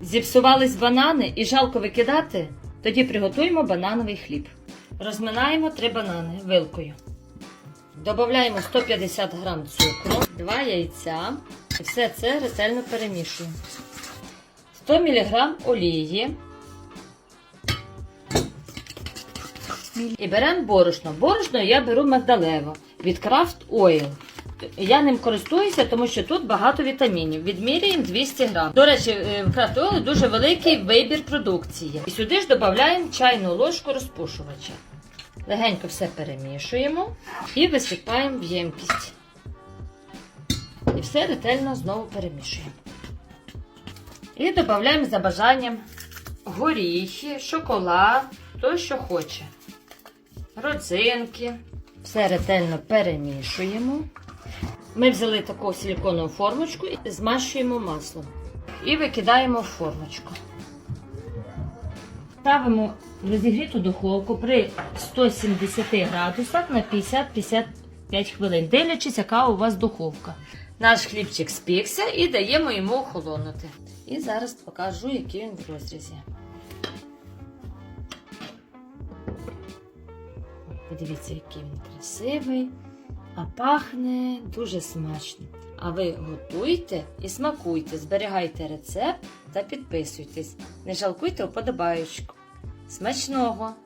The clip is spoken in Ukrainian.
Зіпсувались банани і жалко викидати, тоді приготуємо банановий хліб. Розминаємо три банани вилкою. Додаємо 150 г цукру, 2 яйця і все це ретельно перемішуємо. 100 мг олії. І беремо борошно. Борошно я беру магдалево від Craft Oil. Я ним користуюся, тому що тут багато вітамінів. Відмірюємо 200 грам. До речі, е, в Craft дуже великий вибір продукції. І сюди ж додаємо чайну ложку розпушувача. Легенько все перемішуємо і висипаємо в ємкість. І все ретельно знову перемішуємо. І додаємо за бажанням горіхи, шоколад, то що хоче. Родзинки. Все ретельно перемішуємо. Ми взяли таку силіконову формочку і змащуємо маслом. І викидаємо в формочку. Ставимо розігріту духовку при 170 градусах на 50-55 хвилин, дивлячись, яка у вас духовка. Наш хлібчик спікся і даємо йому охолонути. І зараз покажу, який він в розрізі. Подивіться, який він красивий, а пахне дуже смачно. А ви готуйте і смакуйте, зберігайте рецепт та підписуйтесь. Не жалкуйте вподобаючку. Смачного!